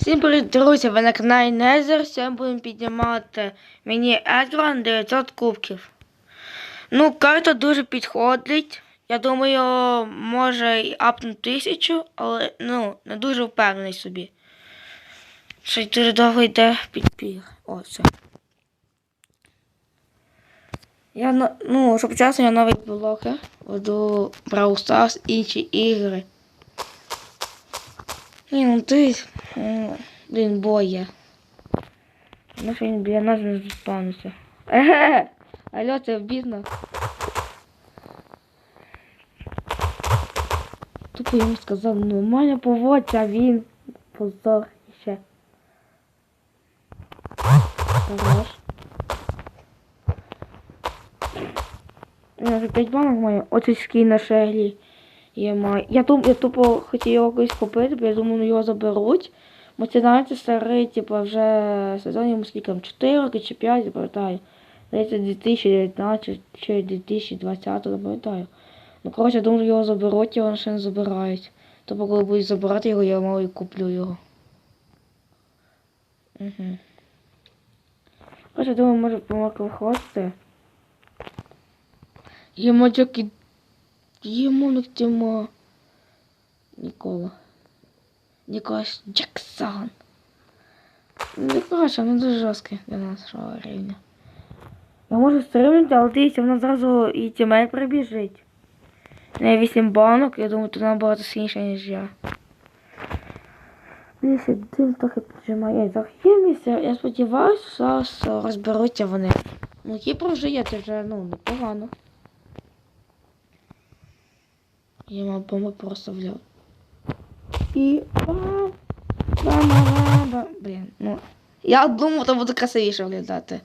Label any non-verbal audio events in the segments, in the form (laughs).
Всім привіт, друзі! Ви на каналі Незер. Сьогодні будемо піднімати мені Едван 900 кубків. Ну, карта дуже підходить. Я думаю, може і апнути тисячу, але ну, не дуже впевнений собі. Ще й дуже довго йде підпір. О, все. Я, ну, щоб чесно, я новий блоки. Веду Brawl Stars, інші ігри. Ні, ну ти. м, Блін, боє. Ну що він біля нас не заспавнився. Еге! (laughs) Алло, це обідно. Тупо йому сказав, нормально поводься, а він позор ще. Хорош. Я вже 5 банок маю. Оцей скін на шеглі. Я маю. Я, туп, я тупо хотів його колись купити, бо я думаю, ну його заберуть. Бо це знаєте, старий, типу, вже сезон йому скільки 4 роки чи 5, не пам'ятаю. Здається, 2019 чи 2020, не пам'ятаю. Ну, коротше, я думаю, його заберуть, його ще не забирають. Тобто, коли будуть забирати його, я мало і куплю його. Угу. Коротше, думаю, може помилка виходити. Йому джоки... Йому не Тімо. Нікола. Ніколас Джексон. Коротше, він дуже жорсткий для нашого рівня. Я можу стрибнути, але дивіться, вона зразу і тімей прибіжить. У неї 8 банок, я думаю, тут набагато сильніше, ніж я. Дивіться, дим трохи піджимає. Місце, я сподіваюся, зараз розберуться вони. Ну, Кіпр вже є, це вже, ну, непогано. Я бомби просто бам, бам. Блін, ну. Я думав, то буде красивіше виглядати.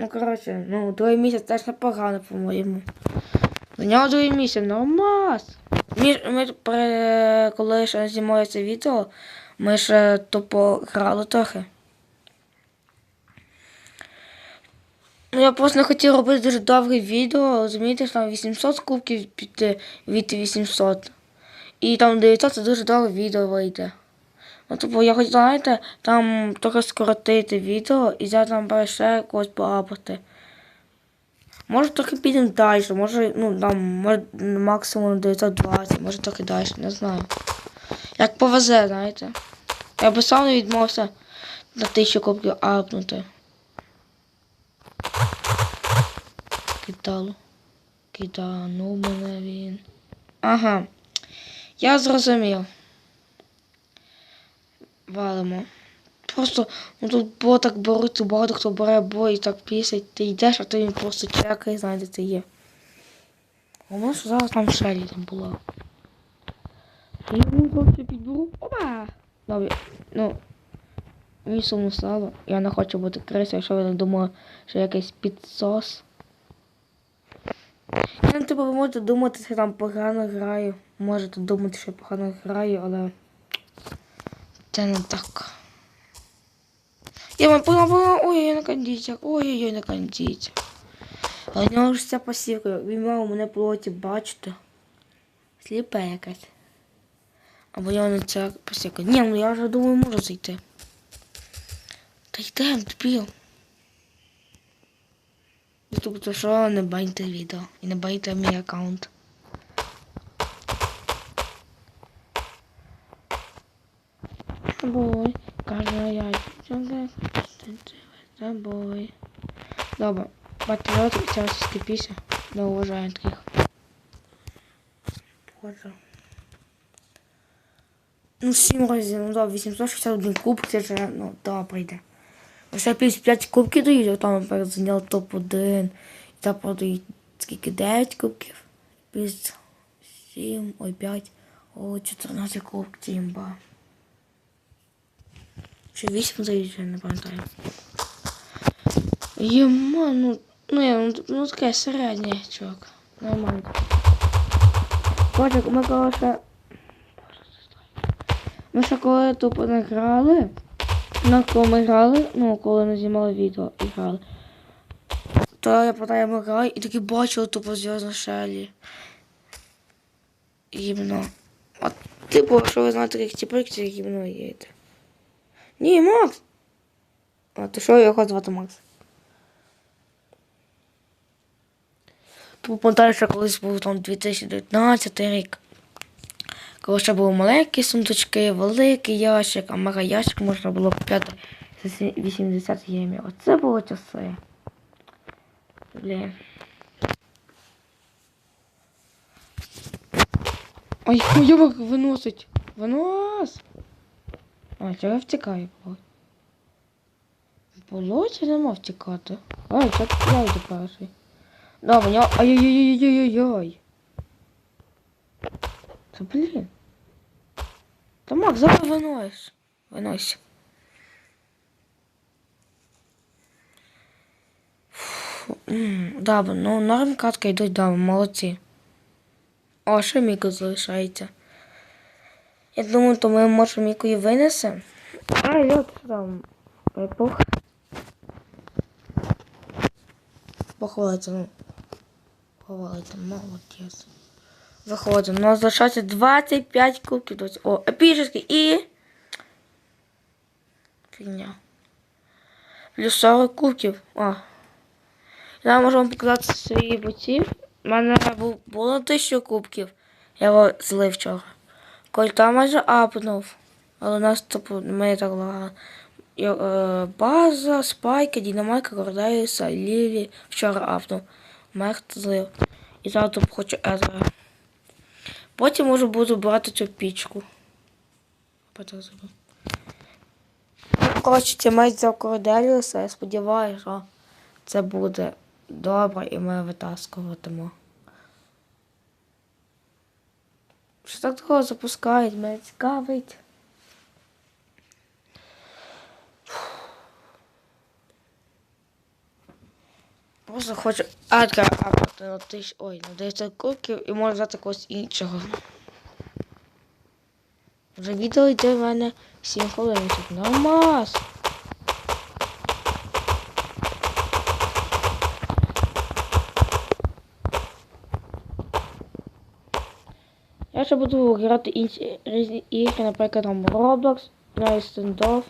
Ну, коротше, ну, другий місяць теж непогано, по-моєму. До нього другий місяць, нормас. Ми, ми при, коли ще знімаю це відео, ми ще тупо грали трохи. Ну, я просто не хотів робити дуже довге відео, розумієте, там 800 кубків піти від 800. І там 900 це дуже довге відео вийде. Ну, тобто я хоч знаєте, там трохи скоротити відео і взяти там ще якогось поапати. Може трохи підемо далі, може, ну там, може максимум 920, може трохи далі, не знаю. Як повезе, знаєте. Я би сам не відмовився на 1000 кубків апнути. Кидало. Киданув мене він. Ага. Я зрозумів. Валимо. Просто ну тут бо так беруть, багато хто бере бой і так пісять. Ти йдеш, а то він просто чекає, знає, де ти є. Головне, що зараз там шелі там була. Я йому хлопці підберу. Опа! Добре, ну. Мені сумно стало. Я не хочу бути крисою, якщо ви не думали, що якийсь підсос. Я ну, типу, ви можете думати, що я там погано граю. Можете думати, що я погано граю, але це не так. Я вам погано, ой, я на кондиціях, ой-ой-ой, на кондиціях. В нього ж ця пасівка, він мав мене плоті бачити. Сліпе якась. Або я не ця пасівка. Ні, ну я вже думаю, можу зайти. Та йдем, дебіл. Ютуб, то що не баньте відео і не баньте мій аккаунт. Бой, каже я дівчинка, за бой. Добре, патріот зараз скипіся, не уважаю таких. Боже. Ну, 7 разів, ну да, 861 куб, це вже, ну, да, прийде. Ще 55 кубків дають, там тепер зайняв топ-1. І там продають скільки 9 кубків. Плюс 7, ой, 5, о, 14 кубків, імба. Чи 8 дають, я не пам'ятаю. Єма, ну, ну, я, ну, ну таке середнє, чувак. Нормально. Боже, ми коли ще... Ми ще коли тупо не грали, Ну, коли ми грали, ну, коли ми знімали відео і грали. То я пам'ятаю, ми грали і таки бачили тупо зв'язно шелі. Іменно. От Типу, що ви знаєте, ті проекти, які мною їдете. Ні, Макс! А, то що його звати Макс? Типу, що колись був там 2019 рік. Коли ще були маленькі сундучки, великий ящик, а мега ящик можна було купляти за 80 ємів. Оце було часи. Блін. Ой, хуйовик виносить. Винос. А, чого я втікаю, було? Було чи нема втікати? Ай, це я йду перший. Да, мені... Ай-яй-яй-яй-яй-яй. Та блін. Та Мак, зараз винось. Винось. Да, ну норм катка йдуть, да, молодці. О, ще Міко залишається. Я думаю, то ми може Міку і винесемо. Ай, льот, там? Перепух. Похвалиться, ну. Похвалиться, молодець. Заходимо. У нас залишається 25 кубків. О, епічний і. Фігня. Плюс 40 кубків. О. Я можу вам показати свої боці. У мене було 1000 кубків. Я його злив вчора. Кольта майже апнув. Але у нас типу, ми так лагали. Е, База, Спайка, Дінамайка, Кордеюса, Лілі. Вчора апнув. Мехт злив. І тут хочу Езера. Потім можу буду брати цю пічку. Коротше, це мать взяв Корделіуса, я сподіваюся, що це буде добре і ми витаскуватимо. Що так такого запускають, мене цікавить. Просто хочу Адка апати на тисяч. Ой, на 900 кубків і можу взяти когось іншого. Вже відео йде в мене 7 хвилин. Нормас. Я ще буду грати інші різні ігри, наприклад, там Roblox, навіть стендов.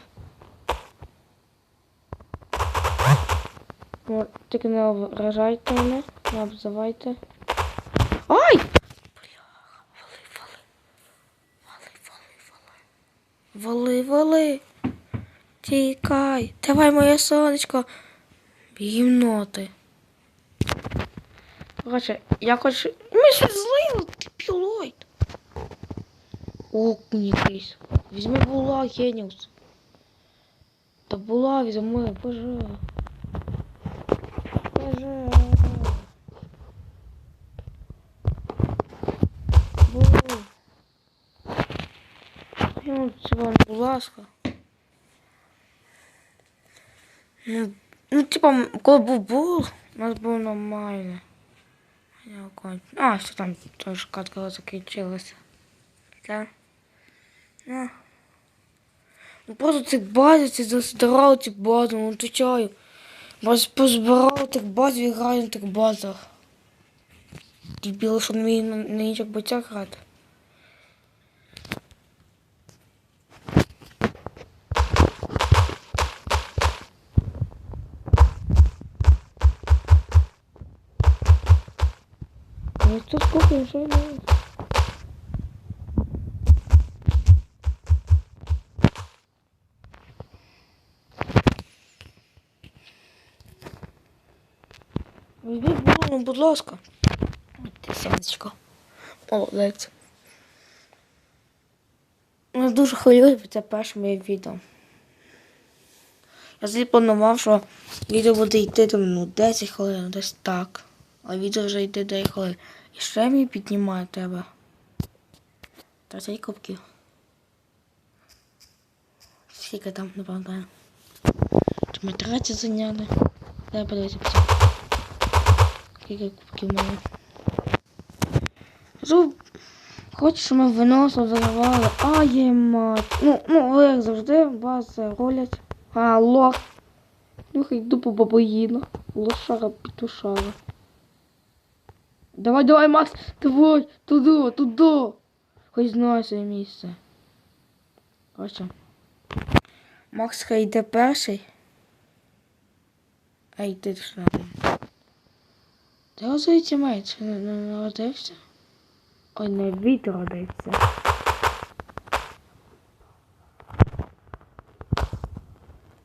Ну, Тільки не вражайте мене, не обзивайте. Ай! Бляха, вали, вали, вали. Вали, вали. Вали, вали. Тікай. Давай, моє сонечко. Гімноти. Короче, я хочу... Ми ще злили, ти пілойд. Окунь якийсь. Візьми була, геніус. Та була, візьми. Боже. Бу. Ну, це вам, будь ласка. Ну, ну, типа, коли був бул, у нас було нормально. А, все там теж катка закінчилася. Так. Ну. Ну просто цих базів, ці застрали ці бази, ну отвечаю. Вас позбирали тих базів і граю на тих базах. Дебіли, що не вміють на, інших боцях грати. Ну тут сколько вже не. Візьміть ну, будь ласка. Ой, Ти сонечко. Молодець. Я дуже хвилююсь, бо це перше моє відео. Я собі планував, що відео буде йти там, ну, 10 хвилин, десь так. А відео вже йде 9 хвилин. І ще мені піднімає тебе. 30 кубків. Скільки там, не пам'ятаю. Чи ми 30 зайняли? Дай подивитися. Скільки кубків мене. Кажу, Хочеш, щоб ми виносили, заливали. А є мать. Ну, ну, ви як завжди, вас ролять. А, лох. Нюха йду по бабоїну. Лошара петушара. Давай, давай, Макс, давай, туди, туди. Хоч знає своє місце. Короче. Макс хай йде перший. А йди що? Де розується меч? Не, народився? Ой, не відродився.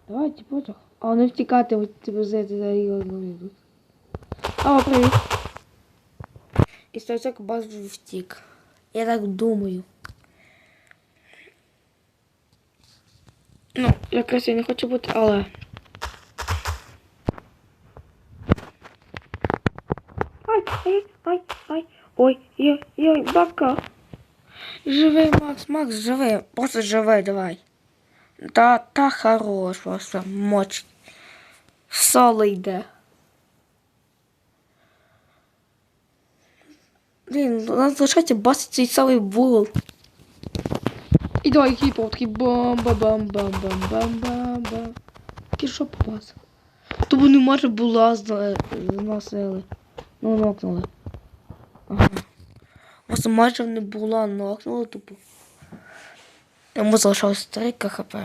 Давайте потяг. А не втікати, тебе зайти за його вийдуть. О, привіт. І Стасик баз вже втік. Я так думаю. Ну, якраз я не хочу бути, але. Ай, ай, ай, ай. Ой, ой, ой, бабка. Живий, Макс, Макс, живий. Просто живий, давай. Та, та хорош, просто моч. В соло йде. Блін, у нас залишається басить цей самий вул. І давай хіпов, такий бомба бам бам бам бам бам бам Пішов попас. Тобі не може була зносили. Ну, нокнули. Ага. Просто майже не була нокнули, тупо. Йому залишалось 3 КХП.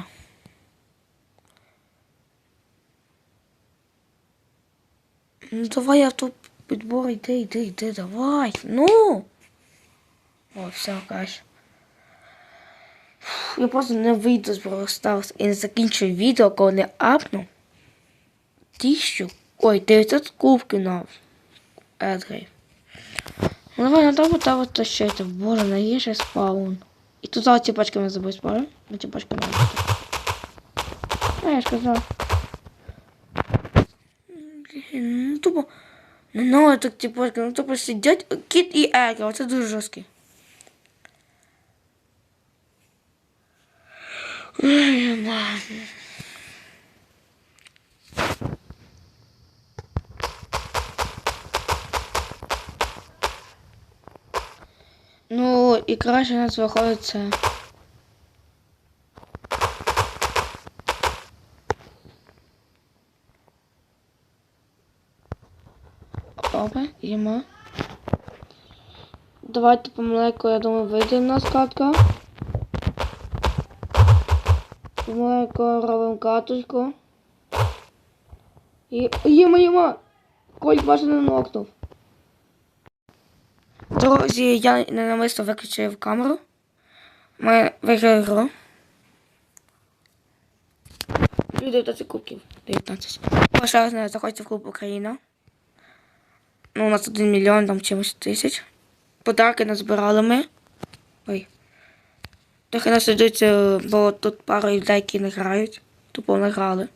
Ну давай я тут підбор, йди, йди, йди, давай. Ну. О, все, краще. Я просто не вийду з Brawl і не закінчу відео, коли не апну. Тисячу. Ой, 900 кубків на Едгрей. Ну давай, надо вот так вот тащити. Боже, наїжджай спаун. І тут за не забудь спаун. На забудь. А, я ж казав. Блін, ну тупо. Ну, ну, так ті пачки, ну тупо сидять кіт і Егі, оце дуже жорсткі. Ой, ладно. Ну, і краще у нас виходить це. Опа, їмо. Давайте помаленьку, я думаю, вийде в нас катка. Помаленьку робимо каточку. І... Їмо, їмо! Коль бачу не нокнув. Друзі, я ненавмисно виключив камеру. Ми виграли гру. І 19 кубків. 19. Ну, ще заходьте в клуб Україна. Ну, у нас 1 мільйон там чимось тисяч. Подарки назбирали ми. Ой. Трохи нас ідуть, е, бо тут пару людей, які не грають. Тупо не грали.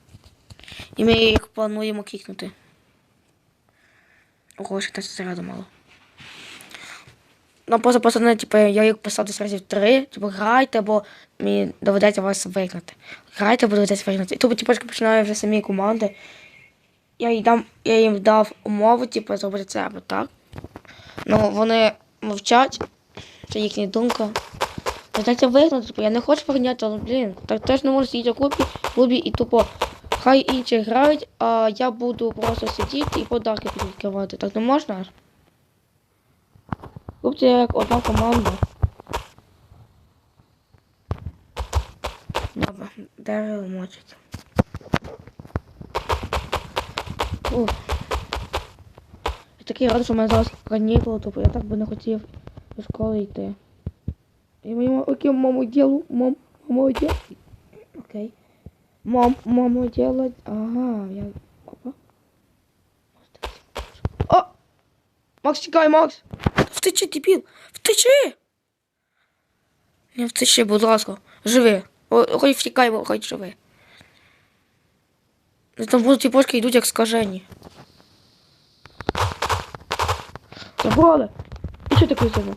І ми їх плануємо кікнути. Ого, ще теж заряду мало. Ну, просто пацани, типу, я їх писав десь разів три, типу, грайте, бо мені доведеться вас вигнати. Грайте, бо доведеться вигнати. І тут типу, починаю вже самі команди. Я їм, дам, я їм дав умову, типу, зробити це або так. Ну, вони мовчать, це їхня думка. Доведеться вигнати, типу, я не хочу вигняти, але, блін, так теж не можу сидіти в клубі, клубі і тупо. Хай інші грають, а я буду просто сидіти і подарки відкривати. Так не можна? Хлопці як одна команда. Добре, дерево мочить. Ух. Я такий радий, що в мене зараз канікули, тобто я так би не хотів до школи йти. І мені окей, маму ділу, мам, маму ділу. Окей. Мам, маму делать. Ага, я. Опа. О! Макс, чекай, Макс! Втечи, дебіл! Втечи! Не втечи, будь ласка. Живи. Хай втікай, хай живи. Там будуть ті пошки йдуть як скажені. Забрали! І що таке зробив?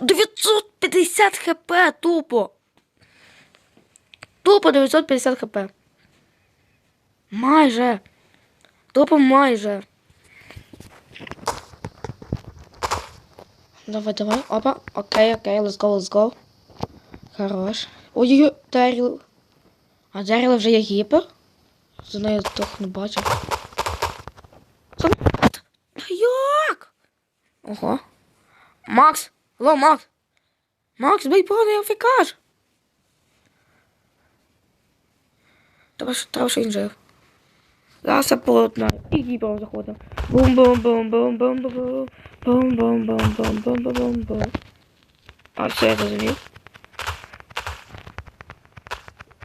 950 хп тупо. Тупо 950 хп. Майже. Тупо майже. Давай, давай. Опа. Окей, окей, let's go, let's go. Хорош. Ой-ой-ой, Деріл. А джерела вже є гіпер? За нею трохи не бачив. Сам... Як? Ого. Макс! Алло, Макс! Макс, бейбони, афікаж! Треба що треба щось жив. Зараз плотно. І гіпер заходимо. Бум-бум-бум-бум-бум-бум-бум. Бум-бум-бум-бум-бум-бум-бум. А все, я розумів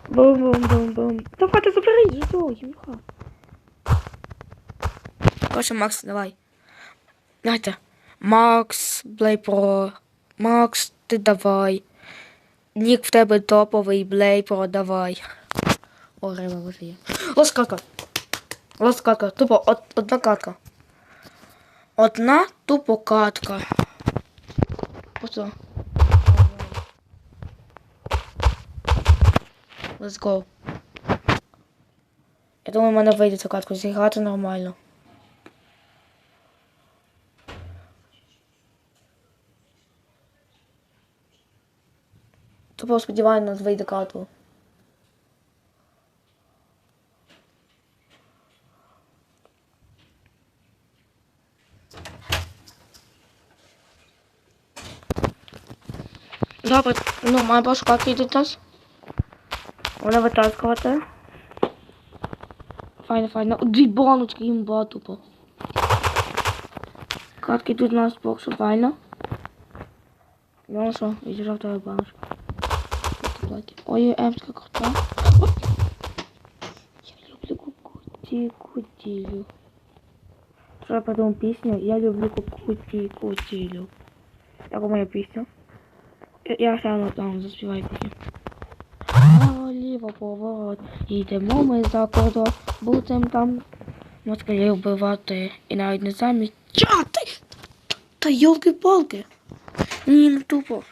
бум бум бум бум Давай, ти забери їду, Юха. Короче, Макс, давай. Знаєте, Макс, Блей Про. Макс, ти давай. Нік в тебе топовий, Блей Про, давай. О, риба вже є. Лоскатка. Лоскатка. Тупо од, одна катка. Одна тупо катка. Просто. Let's go. Я думаю, в мене вийде цю катку зіграти нормально. Тупо сподіваюся, нас вийде катку. Добре, ну, має пошукати йдуть нас. Вона витаскувати. Файно, файно. Дві баночки імба тупо. Катки йдуть на нас боксу, файно. Ну що, відіжав тебе баночку. Ой, емська. Ой. Я люблю кукуті кутілю. Я подумав пісню? Я люблю кукуті кутілю. Яка моя пісня? Я- Я сам там заспіваю пісню. Ліво поворот, йдемо ми за кордон, будем там москалів вбивати і навіть не замічати. Та йолки-палки. Ні, ну тупо.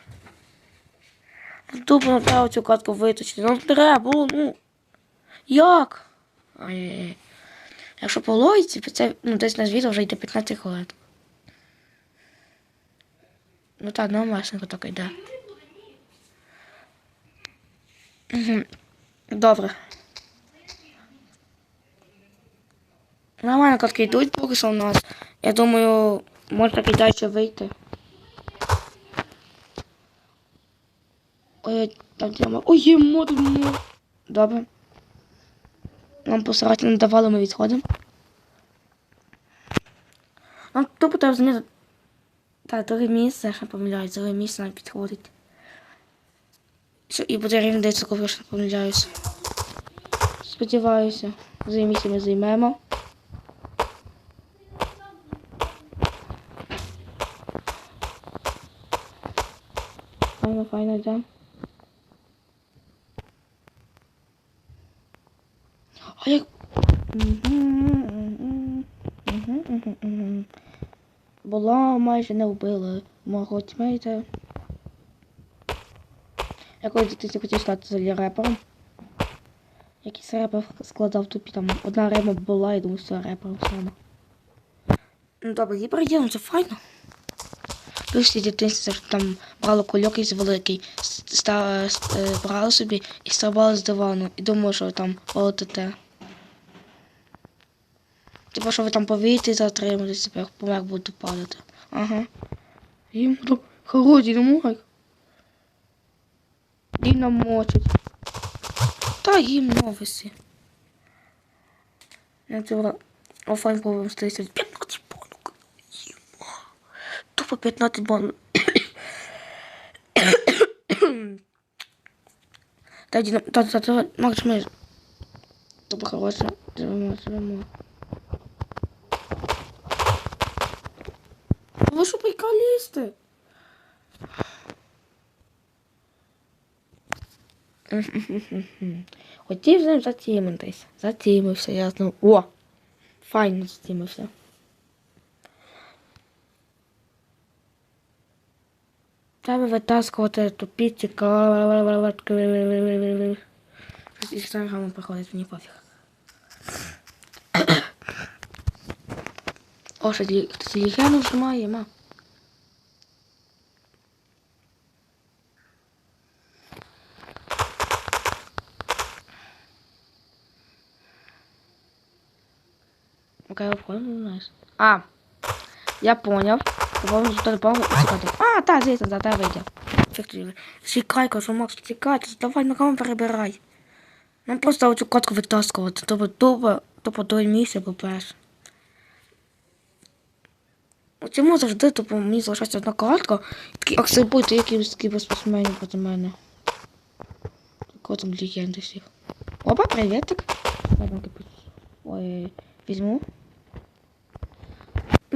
Ну тупо не треба цю катку виточити. Ну треба, ну. Як? Ай-яй-яй. Якщо по логіці, це ну, десь на відео вже йде 15 хвилин. Ну так, ну власненько так йде. Добре. Нормально катки йдуть поки що у нас. Я думаю, може так вийти. Ой, там тема. Ой, їмо тут мо. Добре. Нам посрати не давали, ми відходимо. Нам тупо треба змінити. Так, друге місце, я помиляюсь, друге місце нам підходить. І буде рівень 10 коли я не помиляюсь. Сподіваюся, за місце ми займемо. Файно, файно йде. А як. Була майже не вбила мого тімейта. Я колись хотів стати взагалі репером. Якийсь репер складав тупі там одна рима була, і думаю, що репером саме. Ну добре, і перейдемо, це файно. Плюс дитинці там брало кульок із великий, ста, е, брали собі і стрибали з дивану. І думаю, що там полетите. Типа, що ви там повітрі затримуєтесь, тепер помер буду падати. Ага. Їм там холодні не можуть. І намочить. Та їм новиси. Я цього офлайн пробуємо стається 15 банок. Їма. Тупо 15 банок. Та йди, на- та, та, та, Макс, ми. Тупо хороше. Живемо, живемо. Ви що приколісти? Хотів з ним затімитись. Затімився, я знову. О! Файно затімився. Треба витаскувати тупіці. З інстаграму приходить, мені пофіг. О, що хтось лігену вжимає, ма. Окей, входимо, знаєш. А, я. По-моєму, тут паву чекати. А, так, звісно, за тебе вийде. Чекай, кажу, Макс, чекай, давай на кому перебирай. Нам просто оцю катку витаскувати. Тобто тупо, тупо той місце, по-перше. Чому завжди тупо мені залишається одна картка, і такий акцепуйте якийсь кіберспортсменів проти мене. Котом легенди всіх. Опа. Ладно, кипить. Ой, візьму.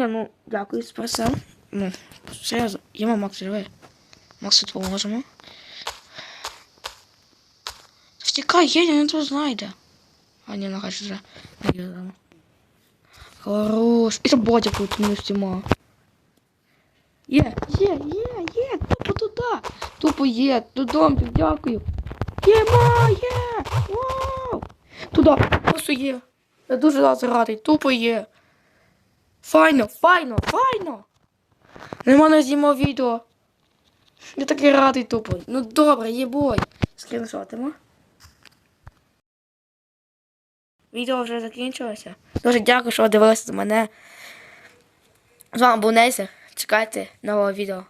Не, ну, дякую, спасав. Ну, серйозно, йому Макс живе. Максу допоможемо. Втікай, Єня, він тут знайде. А, ні, нахай вже не їдемо. Хорош. І це Бодя тут не всіма. Є, є, є, є, тупо туди. Тупо є, додому, дякую. Єма, є, вау. Туди, просто є. Я дуже радий, тупо є. Файно, файно, файно. Нема не зімо відео. Я такий радий тупо. Ну добре, єбой. бой. Скріншотимо. Відео вже закінчилося. Дуже дякую, що ви дивилися до мене. З вами був Нейсер. Чекайте нового відео.